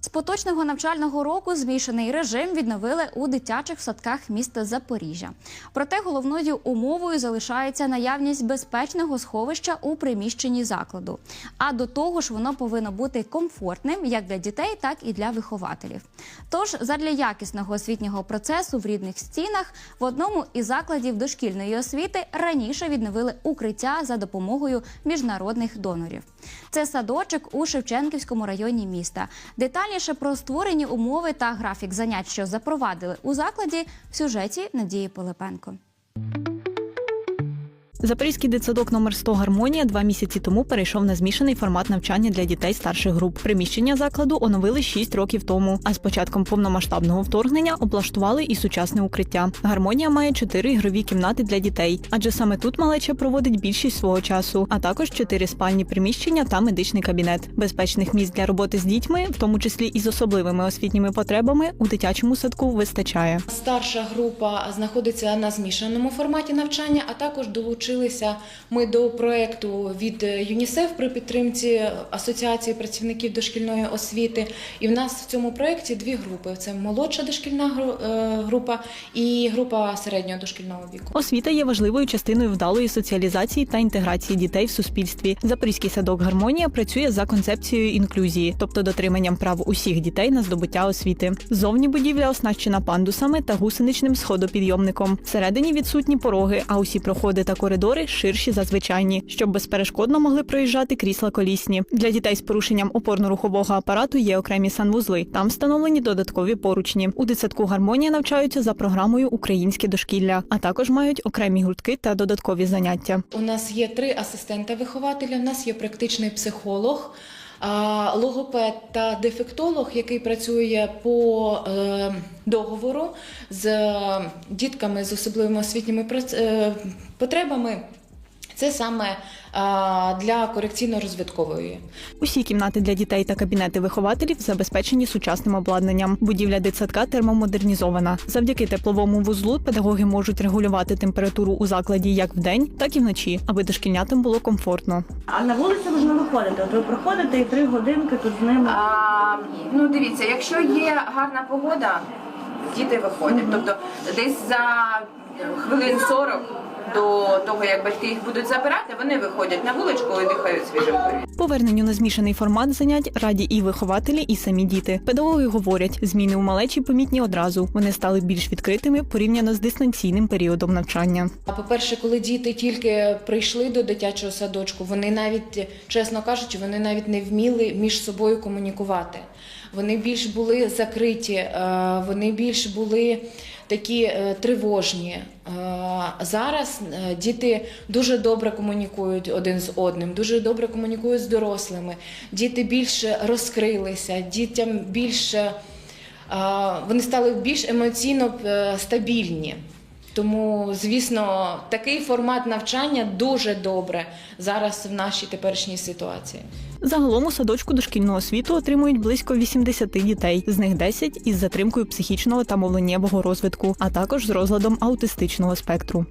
З поточного навчального року змішаний режим відновили у дитячих садках міста Запоріжжя. Проте головною умовою залишається наявність безпечного сховища у приміщенні закладу. А до того ж, воно повинно бути комфортним як для дітей, так і для вихователів. Тож, задля якісного освітнього процесу в рідних стінах в одному із закладів дошкільної освіти раніше відновили укриття за допомогою міжнародних донорів. Це садочок у Шевченківському районі міста. Детальніше про створені умови та графік занять, що запровадили у закладі, в сюжеті Надії Пилипенко. Запорізький дитсадок номер 100 Гармонія два місяці тому перейшов на змішаний формат навчання для дітей старших груп. Приміщення закладу оновили 6 років тому. А з початком повномасштабного вторгнення облаштували і сучасне укриття. Гармонія має 4 ігрові кімнати для дітей, адже саме тут малеча проводить більшість свого часу, а також 4 спальні приміщення та медичний кабінет. Безпечних місць для роботи з дітьми, в тому числі і з особливими освітніми потребами, у дитячому садку вистачає. Старша група знаходиться на змішаному форматі навчання, а також долучилися ми до проекту від ЮНІСЕФ при підтримці Асоціації працівників дошкільної освіти. І в нас в цьому проекті дві групи: це молодша дошкільна е, група і група середнього дошкільного віку. Освіта є важливою частиною вдалої соціалізації та інтеграції дітей в суспільстві. Запорізький садок Гармонія працює за концепцією інклюзії, тобто дотриманням прав усіх дітей на здобуття освіти. Зовні будівля оснащена пандусами та гусеничним сходопідйомником. Всередині відсутні пороги, а усі проходи та коридори ширші за звичайні, щоб безперешкодно могли проїжджати крісла колісні. Для дітей з порушенням опорно-рухового апарату є окремі санвузли. Там встановлені додаткові поручні. У дитсадку гармонія навчаються за програмою Українське дошкілля, а також мають окремі гуртки та додаткові заняття. У нас є три асистента вихователя. У нас є практичний психолог, логопед та дефектолог, який працює по е, договору з е, дітками з особливими освітніми е, потребами. Це саме для корекційно-розвиткової. Усі кімнати для дітей та кабінети вихователів забезпечені сучасним обладнанням. Будівля дитсадка термомодернізована. Завдяки тепловому вузлу педагоги можуть регулювати температуру у закладі як вдень, так і вночі, аби дошкільнятам було комфортно. А на вулицю можна виходити. От ви проходите і три годинки тут з ними. А, ну дивіться, якщо є гарна погода, діти виходять. Тобто десь за хвилин 40 до того, як батьки їх будуть забирати, вони виходять на вуличку і дихають свіжим повітрям. Поверненню на змішаний формат занять раді і вихователі, і самі діти. Педагоги говорять, зміни у малечі помітні одразу. Вони стали більш відкритими порівняно з дистанційним періодом навчання. А по-перше, коли діти тільки прийшли до дитячого садочку, вони навіть, чесно кажучи, вони навіть не вміли між собою комунікувати. Вони більш були закриті, е, вони більш були такі е, тривожні. Зараз е, діти дуже добре комунікують один з одним, дуже добре комунікують з дорослими. Діти більше розкрилися, дітям більше вони стали більш емоційно е, стабільні. Тому, звісно, такий формат навчання дуже добре зараз в нашій теперішній ситуації. Загалом у садочку дошкільного освіту отримують близько 80 дітей, з них 10 із затримкою психічного та мовленнєвого розвитку, а також з розладом аутистичного спектру.